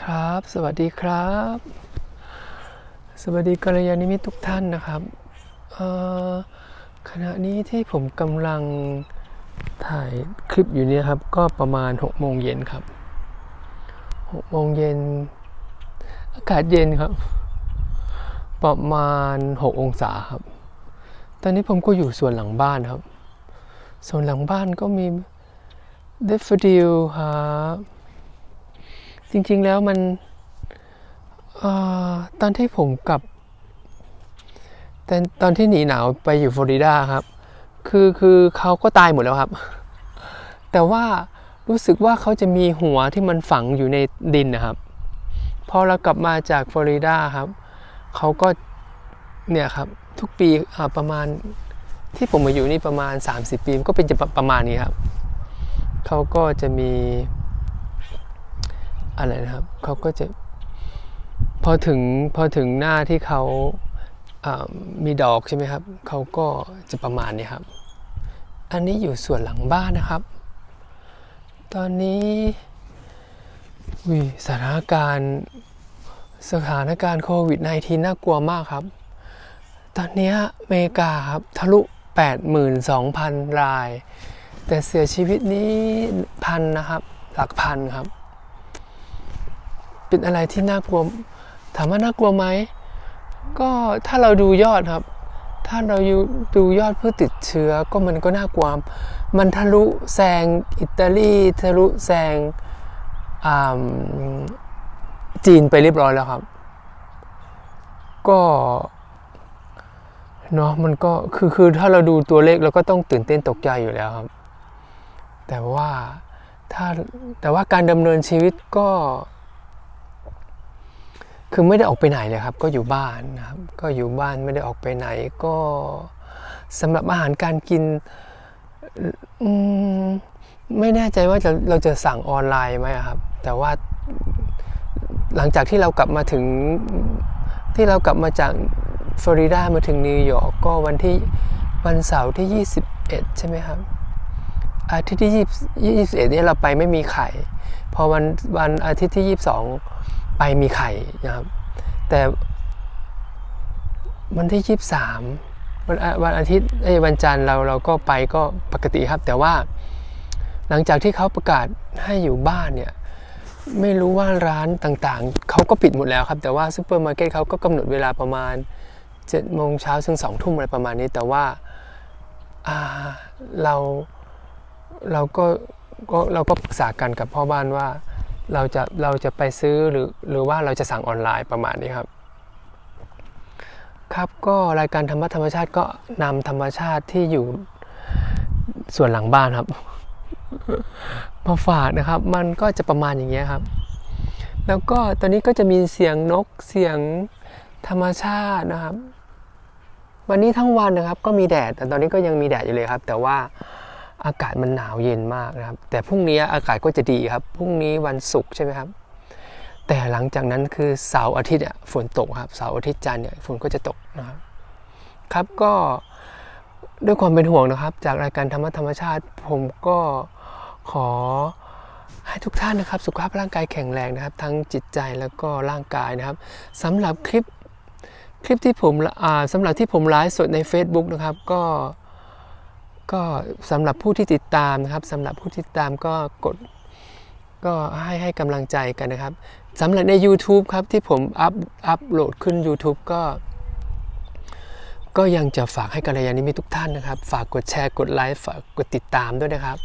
ครับ สวัสดีครับ สวัสดีกัลยาณมิตรทุกท่านนะครับขณะนี้ที่ผมกำลังถ่ายคลิปอยู่เนี่ยครับ ก็ประมาณ6โมงเย็นครับ6โมงเย็นอากาศเย็นครับ ประมาณ 6 องศาครับ ตอนนี้ผมก็อยู่ส่วนหลังบ้านครับ ส่วนหลังบ้านก็มีเดฟดิลครับ จริงๆแล้วมันอตอนที่ผมกลับตอนตอนที่หนีหนาวไปอยู่ฟลอริดาครับ คือคือเขาก็ตายหมดแล้วครับ แต่ว่ารู้สึกว่าเขาจะมีหัวที่มันฝังอยู่ในดินนะครับ พอเรากลับมาจากฟลอริดาครับ เขาก็เนี่ยครับทุกปีประมาณที่ผมมาอยู่นี่ประมาณ 30 ปีก็เป็นจะประมาณนี้ครับ เขาก็จะมี อะไรนะครับเขาก็จะพอถึงพอถึงหน้าที่เขาอ่ามีดอกใช่ไหมครับเขาก็จะประมาณนี้ครับ อันนี้อยู่ส่วนหลังบ้านนะครับ ตอนนี้วิสถานการณ์สถานการณ์โควิด -19 น่ากลัวมากครับ ตอนนี้อเมริกาครับทะลุ 82,000 ราย แต่เสียชีวิตนี้พันนะครับ หลักพันครับ เป็นอะไรที่น่ากลัว ถามว่าน่ากลัวไหม ก็ถ้าเราดูยอดครับ ถ้าเราดูยอดผู้ติดเชื้อก็มันก็น่ากลัว มันทะลุแซงอิตาลีทะลุแซงอ่าจีนไปเรียบร้อยแล้วครับ ก็เนาะมันก็คือคือถ้าเราดูตัวเลขเราก็ต้องตื่นเต้นตกใจอยู่แล้วครับ แต่ว่าถ้าแต่ว่าการดำเนินชีวิตก็ คือไม่ได้ออกไปไหนเลยครับ ก็อยู่บ้านนะครับ ก็อยู่บ้านไม่ได้ออกไปไหน ก็สำหรับอาหารการกินอืมไม่แน่ใจว่าจะเราจะสั่งออนไลน์ไหมครับ แต่ว่าหลังจากที่เรากลับมาถึงที่เรากลับมาจากฟลอริดามาถึงนิวยอร์กก็วันที่วันเสาร์ที่ 21 ใช่ไหมครับอาทิตย์ที่20 21เนี่ยเราไปไม่มีไข่ พอวันวันอาทิตย์ที่ 22 ไปมีไข่นะครับ แต่วันที่ 23 วันอาวันอาทิตย์เอ้วันจันทร์เราเราก็ไปก็ปกติครับ แต่ว่าหลังจากที่เขาประกาศให้อยู่บ้านเนี่ยไม่รู้ว่าร้านต่างๆ เขาก็ปิดหมดแล้วครับ แต่ว่าซูเปอร์มาร์เก็ตเขาก็กำหนดเวลาประมาณ7โมงเช้าถึง2ทุ่มอะไรประมาณนี้ แต่ว่าาเราเราก็ก็เราก็ปรึกษากันกับพ่อบ้านว่า เราจะเราจะไปซื้อหรือหรือว่าเราจะสั่งออนไลน์ประมาณนี้ครับ ครับก็รายการธรรมะธรรมชาติก็นำธรรมชาติที่อยู่ส่วนหลังบ้านครับมาฝากนะครับ มันก็จะประมาณอย่างเงี้ยครับ แล้วก็ตอนนี้ก็จะมีเสียงนกเสียงธรรมชาตินะครับ วันนี้ทั้งวันนะครับ ก็มีแดดแต่ตอนนี้ก็ยังมีแดดอยู่เลยครับ แต่ว่า อากาศมันหนาวเย็นมากนะครับ แต่พรุ่งนี้อากาศก็จะดีครับพรุ่งนี้วันศุกร์ใช่ไหมครับ แต่หลังจากนั้นคือเสาร์อาทิตย์อะฝนตกครับเสาร์อาทิตย์จันทร์เนี่ยฝนก็จะตกนะครับครับก็ด้วยความเป็นห่วงนะครับ จากรายการธรรมธรรมชาติ ผมก็ขอให้ทุกท่านนะครับ สุขภาพร่างกายแข็งแรงนะครับ ทั้งจิตใจแล้วก็ร่างกายนะครับสำหรับคลิปคลิปที่ผมอ่าสำหรับที่ผมไลฟ์สดใน Facebook นะครับ ก็ ก็สำหรับผู้ที่ติดตามนะครับสำหรับผู้ที่ติดตามก็กดก็ให้ให้กำลังใจกันนะครับสำหรับใน YouTube ครับที่ผมอัพอัพโหลดขึ้น YouTube ก็ ก็ยังจะฝากให้กัลยาณมิตรทุกท่านนะครับ ฝากกดแชร์กดไลค์ฝากกดติดตามด้วยนะครับ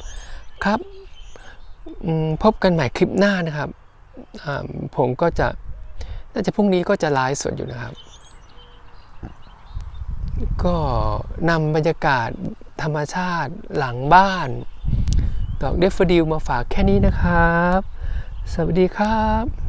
ครับพบกันใหม่คลิปหน้านะครับผมก็จะน่าจะพรุ่งนี้ก็จะไลฟ์สดอยู่นะครับ ก็นำบรรยากาศ ธรรมชาติหลังบ้าน ดอกเดฟเฟดิลมาฝากแค่นี้นะครับ สวัสดีครับ